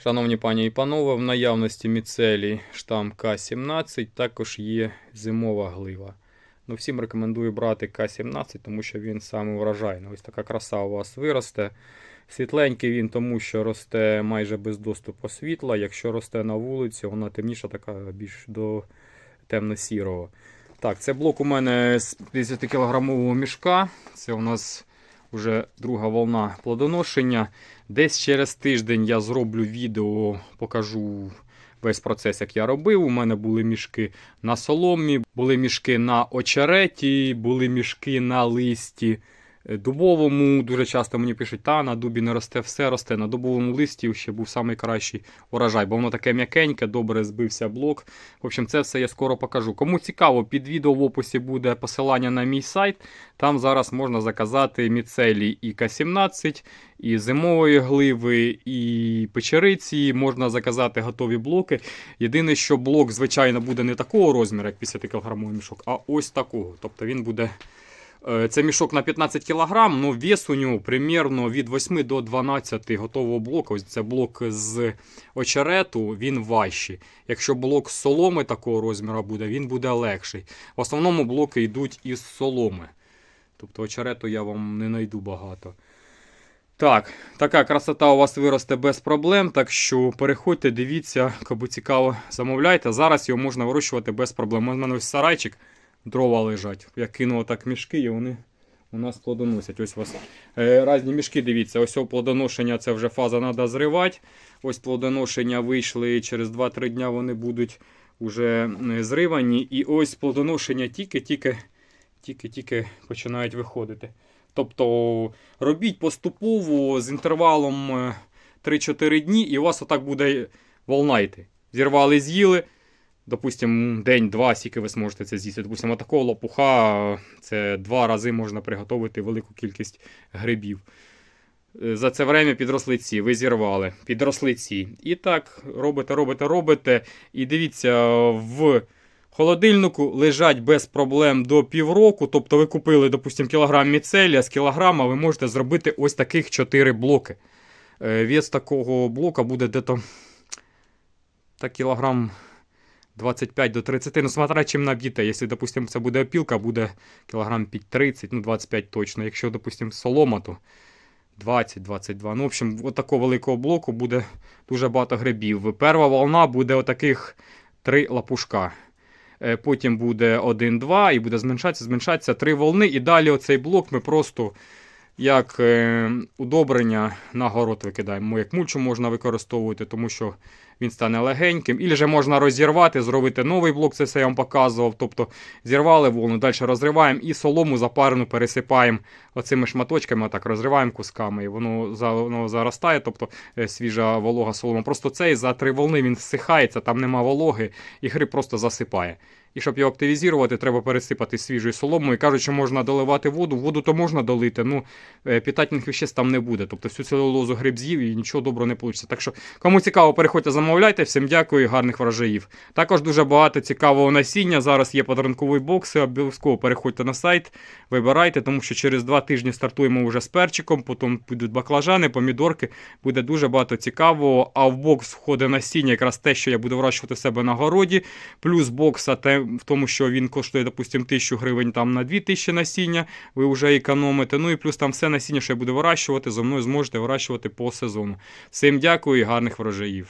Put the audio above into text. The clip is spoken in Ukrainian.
Шановні пані і панове, в наявності міцелій штам К17 також є зимова глива. Ну, всім рекомендую брати К17, тому що він саме вражайний. Ось така краса у вас виросте. Світленький він, тому що росте майже без доступу світла. Якщо росте на вулиці, вона темніша, така більш до темно-сірого. Так, це блок у мене з 50-кілограмового мішка. Це у нас вже друга волна плодоношення. Десь через тиждень я зроблю відео, покажу весь процес, як я робив. У мене були мішки на соломі, були мішки на очереті, були мішки на листі дубовому. Дуже часто мені пишуть, та на дубі не росте, все росте. На дубовому листі ще був найкращий урожай, бо воно таке м'якеньке, добре збився блок. В общем, це все я скоро покажу. Кому цікаво, під відео в описі буде посилання на мій сайт. Там зараз можна заказати міцелій і К17, і зимової гливи, і печериці. Можна заказати готові блоки. Єдине, що блок, звичайно, буде не такого розміру, як 50 кг мішок, а ось такого. Тобто він буде. Е, Це мішок на 15 кг, але вес у нього примерно від 8 до 12 готового блоку. Ось це блок з очерету, він важчий. Якщо блок з соломи такого розміру буде, він буде легший. В основному блоки йдуть із соломи. Тобто очерету я вам не знайду багато. Так, така красота у вас виросте без проблем. Так що переходьте, дивіться, кому цікаво, замовляйте. Зараз його можна вирощувати без проблем. У мене ось сарайчик, дрова лежать. Я кинув так мішки і вони у нас плодоносять. Ось у вас е, різні мішки, дивіться. Ось плодоношення це вже фаза треба зривати. Ось плодоношення вийшли через 2-3 дня вони будуть вже е, зривані. І ось плодоношення тільки-тільки тільки-тільки починають виходити. Тобто робіть поступово з інтервалом е, 3-4 дні, і у вас отак буде волна йти. Зірвали, з'їли. Допустимо, день-два, скільки ви зможете це з'їсти. Допустимо, такого лопуха це два рази можна приготувати велику кількість грибів. Е, За це время підросли ці, ви зірвали, підросли. І так робите, робите, робите. І дивіться, в холодильнику лежать без проблем до півроку. Тобто ви купили, допустимо, кілограм міцелія, з кілограма ви можете зробити ось таких 4 блоки. Е, Вес такого блока буде десь та кілограм 25 до 30. Ну, смотря чим наб'єте. Якщо, допустимо, це буде опілка, буде кілограм під 30, ну 25 точно. Якщо, допустимо, солома, то 20-22. Ну, в общем, от такого великого блоку буде дуже багато грибів. Перша волна буде отаких 3 лапушка. Е, Потім буде 1-2 і буде зменшатися, зменшатися 3 волни. І далі оцей блок ми просто як е, удобрення на город викидаємо. Як мульчу можна використовувати, тому що він стане легеньким. Ілі же можна розірвати, зробити новий блок, це все я вам показував. Тобто зірвали волну, далі розриваємо і солому запарену пересипаємо оцими шматочками, так розриваємо кусками, і воно, за- воно заростає, тобто е, свіжа волога солома. Просто цей за три волни він всихається, там нема вологи, і гриб просто засипає. І щоб його активізувати, треба пересипати свіжою соломою. Кажуть, що можна доливати воду. Воду то можна долити, ну е, питательних веществ там не буде. Тобто всю целулозу гриб з'їв і нічого доброго не вийде. Так що, кому цікаво, переходьте, замовляйте. Всім дякую і гарних врожаїв. Також дуже багато цікавого насіння. Зараз є подарунковий бокс. Обов'язково переходьте на сайт, вибирайте, тому що через два тижні стартуємо вже з перчиком, потім підуть баклажани, помідорки. Буде дуже багато цікавого. А в бокс входить насіння, якраз те, що я буду вирощувати в себе на городі. Плюс бокса те, в тому, що він коштує, допустимо, 1000 гривень там на 2000 насіння, ви вже економите. Ну і плюс там все насіння, що я буду вирощувати, зо мною зможете вирощувати по сезону. Всім дякую і гарних врожаїв.